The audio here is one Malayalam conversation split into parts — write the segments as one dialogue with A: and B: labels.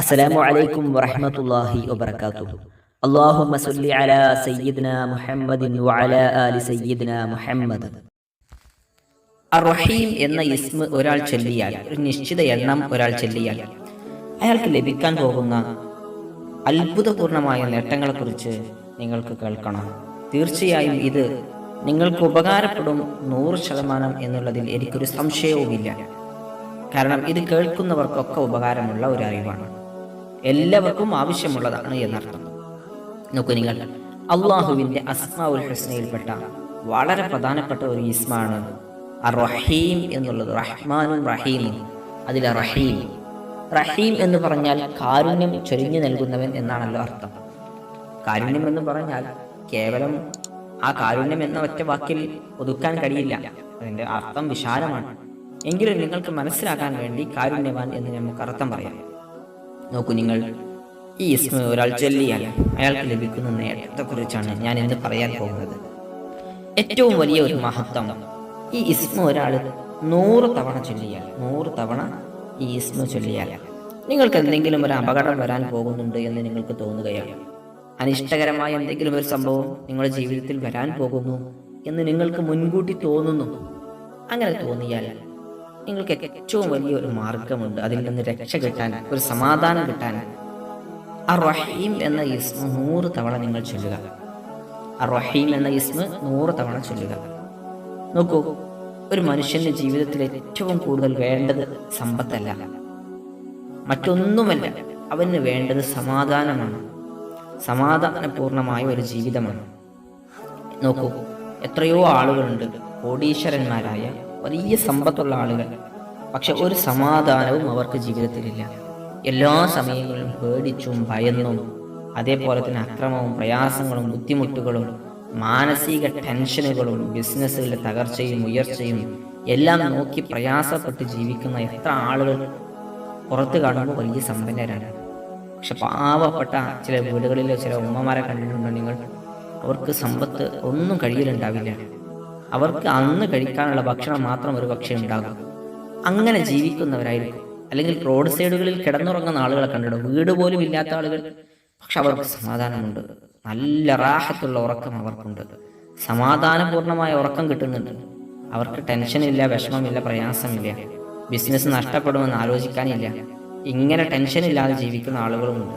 A: അസ്സലാമു അലൈക്കും വറഹ്മത്തുള്ളാഹി വബറകാതുഹു. അല്ലാഹുമ്മ സല്ലി അലാ സയ്യിദിന മുഹമ്മദിൻ വഅലാ ആലി സയ്യിദിന മുഹമ്മദ്.
B: അർറഹീം എന്ന ഇസ്മ ഒരാൾ ചൊല്ലിയാൽ ഒരു നിശ്ചിത എണ്ണം ഒരാൾ ചൊല്ലിയാൽ അയാൾക്ക് ലഭിക്കാൻ പോകുന്ന അത്ഭുതപൂർണമായ നേട്ടങ്ങളെക്കുറിച്ച് നിങ്ങൾക്ക് കേൾക്കണം. തീർച്ചയായും ഇത് നിങ്ങൾക്ക് ഉപകാരപ്പെടും നൂറ് ശതമാനം എന്നുള്ളതിൽ എനിക്കൊരു സംശയവുമില്ല. കാരണം ഇത് കേൾക്കുന്നവർക്കൊക്കെ ഉപകാരമുള്ള ഒരു അറിവാണ്. എല്ലാവർക്കും ആവശ്യമുള്ളതാണ് എന്നർത്ഥം. നോക്കൂ നിങ്ങൾ അള്ളാഹുവിന്റെ അസ്മാഉൽ ഹുസ്നയിൽപ്പെട്ട വളരെ പ്രധാനപ്പെട്ട ഒരു ഇസ്മാണ് റഹീം എന്നുള്ളത്. റഹ്മാനും റഹീമും. അതിലെ റഹീം. റഹീം എന്ന് പറഞ്ഞാൽ കാരുണ്യം ചൊരിഞ്ഞു നൽകുന്നവൻ എന്നാണല്ലോ അർത്ഥം. കാരുണ്യം എന്ന് പറഞ്ഞാൽ കേവലം ആ കാരുണ്യം എന്ന ഒറ്റ വാക്കിൽ ഒതുക്കാൻ കഴിയില്ല. അതിന്റെ അർത്ഥം വിശാലമാണ്. എങ്കിലും നിങ്ങൾക്ക് മനസ്സിലാക്കാൻ വേണ്ടി കാരുണ്യവാൻ എന്ന് നമുക്ക് അർത്ഥം പറയാം. നോക്കൂ നിങ്ങൾ. ഈ ഇസ്മ ഒരാൾ ചൊല്ലിയാൽ അയാൾക്ക് ലഭിക്കുന്ന നേട്ടത്തെക്കുറിച്ചാണ് ഞാൻ ഇന്ന് പറയാൻ പോകുന്നത്. ഏറ്റവും വലിയ ഒരു മഹത്വം ഈ ഇസ്മ ഒരാൾ നൂറ് തവണ ചൊല്ലിയാൽ നൂറ് തവണ ഈ ഇസ്മ ചൊല്ലിയാൽ നിങ്ങൾക്ക് എന്തെങ്കിലും ഒരു അപകടം വരാൻ പോകുന്നുണ്ട് എന്ന് നിങ്ങൾക്ക് തോന്നുകയാണ്? അനിഷ്ടകരമായ എന്തെങ്കിലും ഒരു സംഭവം നിങ്ങളുടെ ജീവിതത്തിൽ വരാൻ പോകുന്നു എന്ന് നിങ്ങൾക്ക് മുൻകൂട്ടി തോന്നുന്നു? അങ്ങനെ തോന്നിയാൽ നിങ്ങൾക്ക് ഏറ്റവും വലിയൊരു മാർഗമുണ്ട്. അതിൽ നിന്ന് രക്ഷ കിട്ടാൻ ഒരു സമാധാനം കിട്ടാൻ. ആ റഹീം എന്ന ഇസ്മ നൂറ് തവണ നിങ്ങൾ ചൊല്ലുക. ആ റഹീം എന്ന ഇസ്മ നൂറ് തവണ ചൊല്ലുക. നോക്കൂ ഒരു മനുഷ്യന്റെ ജീവിതത്തിൽ ഏറ്റവും കൂടുതൽ വേണ്ടത് സമ്പത്തല്ല. മറ്റൊന്നുമല്ല അവന് വേണ്ടത് സമാധാനമാണ്. സമാധാനപൂർണമായ ഒരു ജീവിതമാണ്. നോക്കൂ എത്രയോ ആളുകളുണ്ട് കോടീശ്വരന്മാരായ വലിയ സമ്പത്തുള്ള ആളുകൾ. പക്ഷെ ഒരു സമാധാനവും അവർക്ക് ജീവിതത്തിലില്ല. എല്ലാ സമയങ്ങളും പേടിച്ചും ഭയന്നും അതേപോലെ തന്നെ അക്രമവും പ്രയാസങ്ങളും ബുദ്ധിമുട്ടുകളും മാനസിക ടെൻഷനുകളും ബിസിനസ്സുകളിലെ തകർച്ചയും ഉയർച്ചയും എല്ലാം നോക്കി പ്രയാസപ്പെട്ട് ജീവിക്കുന്ന എത്ര ആളുകൾ പുറത്ത് കാണുമ്പോൾ വലിയ സമ്പന്നരാണ്. പക്ഷെ പാവപ്പെട്ട ചില വീടുകളിലെ ചില ഉമ്മമാരെ കണ്ടിട്ടുണ്ടോ നിങ്ങൾ? അവർക്ക് സമ്പത്ത് ഒന്നും കഴിയലുണ്ടാവില്ല. അവർക്ക് അന്ന് കഴിക്കാനുള്ള ഭക്ഷണം മാത്രം ഒരു പക്ഷേ ഉണ്ടാകും. അങ്ങനെ ജീവിക്കുന്നവരായിരിക്കും. അല്ലെങ്കിൽ റോഡ് സൈഡുകളിൽ കിടന്നുറങ്ങുന്ന ആളുകളെ കണ്ടിടും വീട് പോലും ഇല്ലാത്ത ആളുകൾ. പക്ഷെ അവർക്ക് സമാധാനമുണ്ട്. നല്ല റാഹത്തുള്ള ഉറക്കം അവർക്കുണ്ട്. സമാധാനപൂർണമായ ഉറക്കം കിട്ടുന്നുണ്ട്. അവർക്ക് ടെൻഷനില്ല വിഷമമില്ല പ്രയാസമില്ല. ബിസിനസ് നഷ്ടപ്പെടുമെന്ന് ആലോചിക്കാനില്ല. ഇങ്ങനെ ടെൻഷൻ ഇല്ലാതെ ജീവിക്കുന്ന ആളുകളുമുണ്ട്.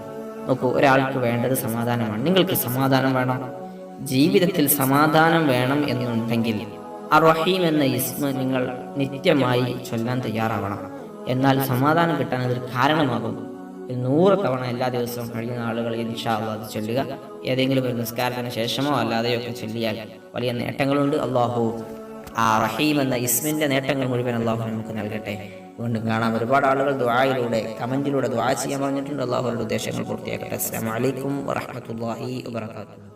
B: നോക്കൂ ഒരാൾക്ക് വേണ്ടത് സമാധാനമാണ്. നിങ്ങൾക്ക് സമാധാനം വേണം. ജീവിതത്തിൽ സമാധാനം വേണം എന്നുണ്ടെങ്കിൽ അറഹീം എന്ന ഇസ്മ നിങ്ങൾ നിത്യമായി ചൊല്ലാൻ തയ്യാറാവണം. എന്നാൽ സമാധാനം കിട്ടാൻ അതൊരു കാരണമാകും. നൂറ് തവണ എല്ലാ ദിവസവും കഴിയുന്ന ആളുകൾ ഇൻഷാല്ല അത് ചൊല്ലുക. ഏതെങ്കിലും ഒരു നിസ്കാരത്തിന് ശേഷമോ അല്ലാതെയോ ഒക്കെ ചൊല്ലിയാൽ വലിയ നേട്ടങ്ങളുണ്ട്. അള്ളാഹു ആ റഹീം എന്ന ഇസ്മിന്റെ നേട്ടങ്ങൾ മുഴുവൻ അള്ളാഹു നമുക്ക് നൽകട്ടെ. വീണ്ടും കാണാം. ഒരുപാട് ആളുകൾ ദ്വായിലൂടെ കമന്റിലൂടെ ദ്വാ ചെയ്യാൻ പറഞ്ഞിട്ടുണ്ട്. അള്ളാഹുരുടെ ഉദ്ദേശങ്ങൾ പൂർത്തിയാക്കട്ടെ. അസ്സാം വലൈക്കും വറഹമത്തല്ലാഹി വാത്തു